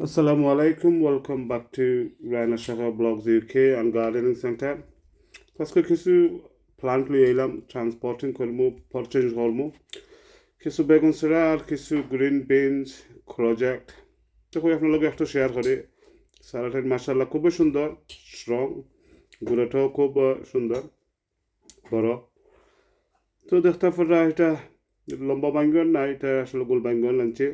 Assalamu alaikum. Welcome back to Rana Shaka Blogs UK and Gardening Center. আজকে কিছু plant লিয়ে এলাম transporting করব পরচেঞ্জ করব কিছু বেগুন সেরা আর কিছু গ্রিন বিনস প্রজেক্ট দেখো আপনার একটু শেয়ার করে সারাটাই মার্শাল্লাহ খুবই সুন্দর স্ট্রং গুঁড়োটাও খুব সুন্দর বড় তো দেখতে পারা এটা লম্বা বাঙ্গন না এটা আসলে গোল বাঙ্গন আনছে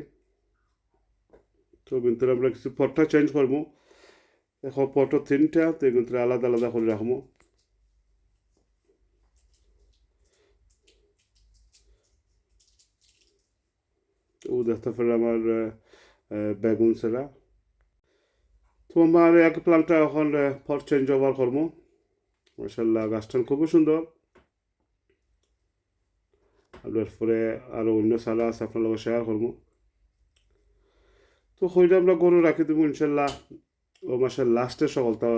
তো কিন্তু আমরা কিছু পটটা চেঞ্জ করব এখন পটো তিনটা, তো কিন্তু আলাদা আলাদা করে রাখব ও দেখতে পারে আমার বেগুন সেরা তো আমার এক প্লান্টটা এখন পট চেঞ্জ ওভার করব মাসাল্লাহ গাছটা খুবই সুন্দর আর এরপরে আরও অন্য সালা আছে আপনার শেয়ার করব তো হইলে আমরা গরু রাখি দেবো, ইনশাল্লাহ। ও মাসের লাস্টে সকলটা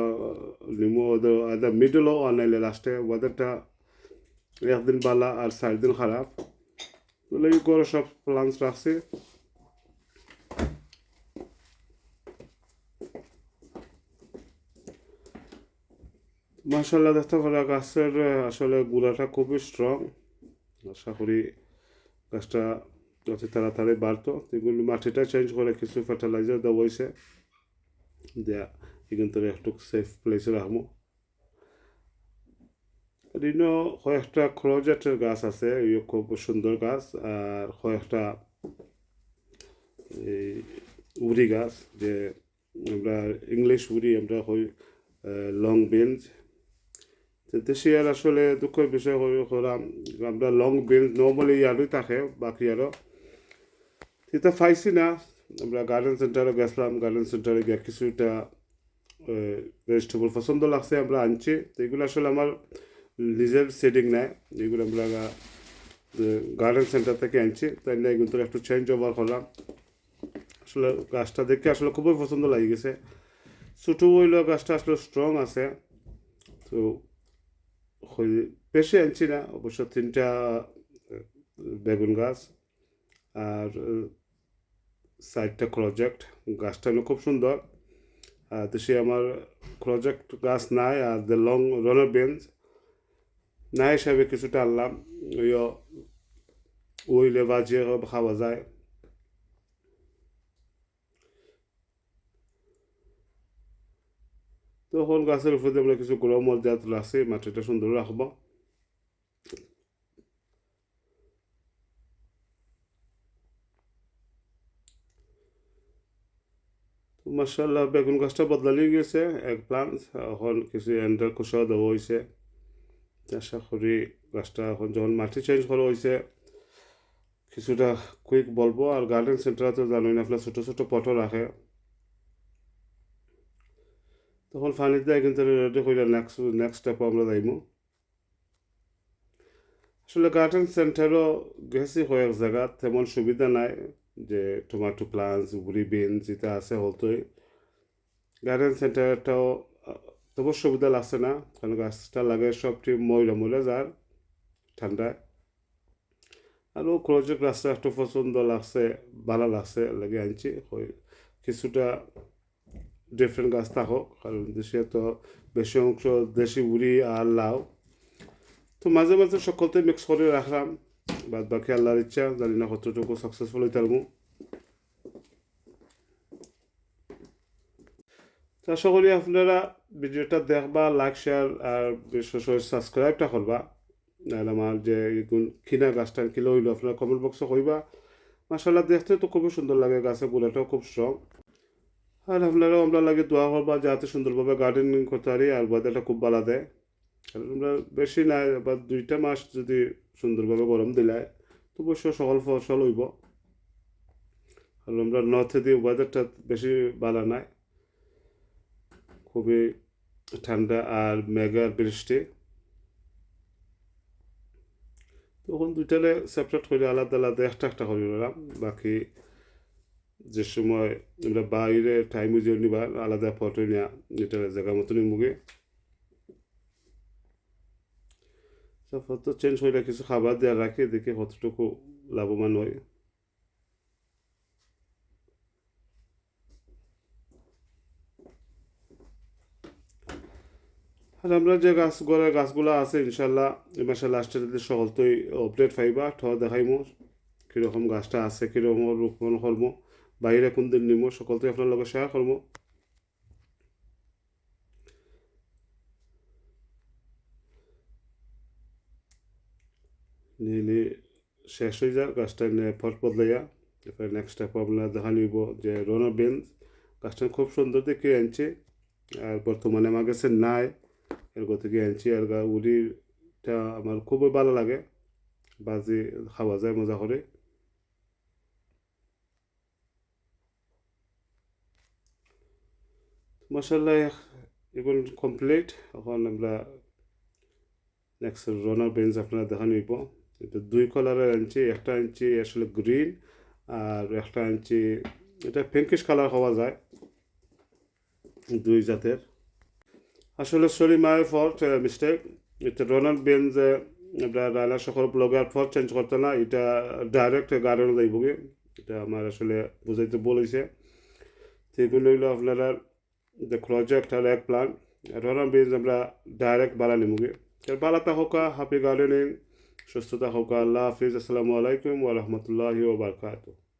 নিমু, ওদের মিডলও আনাইলে লাস্টে ওয়েদারটা একদিন বালা আর চার দিন খারাপ লাগি গরু সব প্লান্স রাখছি। মাসাল্লাহ দেখতে পারা গাছের আসলে গুড়াটা খুবই স্ট্রং আশা করি গাছটা অতি তাড়াতাড়ি বাড়তো। এগুলো মাটিটা চেঞ্জ করে কিছু ফার্টিলাইজার দেওয়া হয়েছে। দেয়া, এখান থেকে একটু সেফ প্লেসে রাখব। এদিনও কয়েকটা ক্রোজেটের গাছ আছে খুব সুন্দর গাছ। আর কয়েকটা এই উড়ি গাছ, যে আমরা ইংলিশ উড়ি, আমরা হই লং বেঞ্চ দেশি আর আসলে দুঃখের বিষয় হলাম। আমরা লং বেঞ্চ নর্মালি ইয়ারই থাকে, বাকি আরও এটা পাইছি না। আমরা গার্ডেন সেন্টারে গেছিলাম গার্ডেন সেন্টারে গিয়ে কিছুটা ভেজিটেবল পছন্দ লাগছে, আমরা আনছি। তো এগুলো আসলে আমার নিজের সেটিং নাই। যেগুলো আমরা গার্ডেন সেন্টার থেকে আনছি। তাই না কিন্তু একটু চেঞ্জ ওভার করলাম। আসলে গাছটা দেখে আসলে খুবই পছন্দ লাগে গেছে। ছোটো হইলেও গাছটা আসলে স্ট্রং আছে। তো বেশি আনছি না। অবশ্য তিনটা বেগুন গাছ। আর সাইডটা প্রজেক্ট গাছটা খুব সুন্দর। আর দেশে আমার প্রজেক্ট গাছ নাই, আর দ্য লং রনার বেঞ্চ না হিসাবে কিছুটা আনলাম। ওই ওইলে বাজিয়ে খাওয়া যায়। তো হল গাছের উপরে আমরা কিছু গুঁড়ো মর্যাদ রাখছি মাটিটা সুন্দর রাখব। মার্শাল্লাহ বেগুন গাছটা বদলালি গেছে এক প্লান্ট এখন কিছু এন্ডার কুশাও দেওয়া হয়েছে আশা করি গাছটা এখন যখন মাটি চেঞ্জ করা হয়েছে কিছুটা কুইক বলব। আর গার্ডেন সেন্টারে তো জানোই না ছোটো ছোটো পটও রাখে। তখন পানি দেয়, কিন্তু রেডি করে নেক্সট নেক্সট স্টেপও আমরা যাইব আসলে গার্ডেন সেন্টারও গেছি কয়েক জায়গা, তেমন সুবিধা নাই। যে টমেটো প্লান্টস বুড়ি বিন যেটা আছে হলতোই গার্ডেন সেন্টারটাও তবু সুবিধা লাগছে না, কারণ গাছটা লাগে সবটি ময়লা ময়লা যার, ঠান্ডায়। আর ও ক্রোজের গাছটা একটু পছন্দ লাগছে, ভালো লাগছে, লাগে আনছি কিছুটা ডিফারেন্ট গাছ থাকুক কারণ দেশে তো বেশি অংশ দেশি উড়ি আর লাউ। তো মাঝে মাঝে সকলতে মিক্স করে রাখলাম। বাদ বাকি আল্লাহর ইচ্ছা, জানি না কতটুকু সাকসেসফুল হইতে পারব। তো করি আপনারা ভিডিওটা দেখবা লাইক শেয়ার আর বিশেষ করে সাবস্ক্রাইবটা করবা। আর আমার যে কিনা গাছটা কিলো হইল, আপনারা কমেন্ট বক্সে কইবা। মাসাল্লাহ দেখতে তো খুবই সুন্দর লাগে গাছের গুলাটাও খুব স্ট্রং আর আপনারাও আমরা লাগে দোয়া করবা, যাতে সুন্দরভাবে গার্ডেনিং করতে পারি আর ওয়েদারটা খুব ভালো দেয়। আমরা বেশি না, বা দুইটা মাস যদি সুন্দরভাবে গরম দিলাই তো অবশ্য সকল ফসল হইব। আর আমরা নর্থে দিয়ে ওয়েদারটা বেশি ভালো নাই। খুবই ঠান্ডা আর মেঘার বৃষ্টি। তখন দুইটারে সেপারেট করে আলাদা আলাদা একটা একটা করে নিলাম। বাকি যে সময় আমরা বাইরে টাইম নিবা আলাদা ফটো নেওয়া এটা জায়গা মতনই মুগে। তো হয়তো চেঞ্জ হয়ে কিছু খাবার দেওয়া রাখে, দেখে কতটুকু লাভবান হয়। আর আমরা যে গাছগুলো গাছগুলো আছে ইনশাল্লাহ এ মাসে লাস্টের সকল তো আপডেট পাইবা ঠ দেখাইমো, কীরকম গাছটা আছে, কীরকম রোপণ করব বাইরে কোন দিন নিমো সকল তো আপনার লগে শেয়ার করব নিলে শেষ হয়ে গাছটা নিয়ে ফট বদলাইয়া এরপরে নেক্সট স্টেপ আপনার দেখা নিব যে রোনা বেঞ্চ গাছটা খুব সুন্দর দেখে আনছে। আর বর্তমানে আমার কাছে নাই। এর থেকে আনছি। আর উড়িটা আমার খুবই ভালো লাগে। বাজি, খাওয়া যায়, মজা করে। মশাল্লা এখন কমপ্লিট এখন আমরা নেক্সট রনার বেঞ্চ আপনারা দেখা নিব এটা দুই কালারের আনছি, একটা আনছি আসলে গ্রিন আর একটা আনছি, এটা পিঙ্কিশ কালার হওয়া যায়, দুই জাতের। আসলে সরি মাই ফল্ট মিস্টেক এটা রনার বেঞ্চ আমরা রায়না শহর ব্লগার ফর চেঞ্জ করতে না, এটা ডাইরেক্ট গার্ডেনে যাইবগে এটা আমার আসলে বুঝাইতে বলেছে। তো এগুলো হইল আপনারা যে প্রজেক্ট আর এক প্ল্যান রনার বেঞ্চ আমরা ডাইরেক্ট বাড়া নিমুগে। বালাতা হোকা হ্যাপি গার্ডেনিং সুস্থতা হোকা আল্লাহ হাফিজ। আসসালামু আলাইকুম ওরহমতুল্লাহ বারাকাতুহু।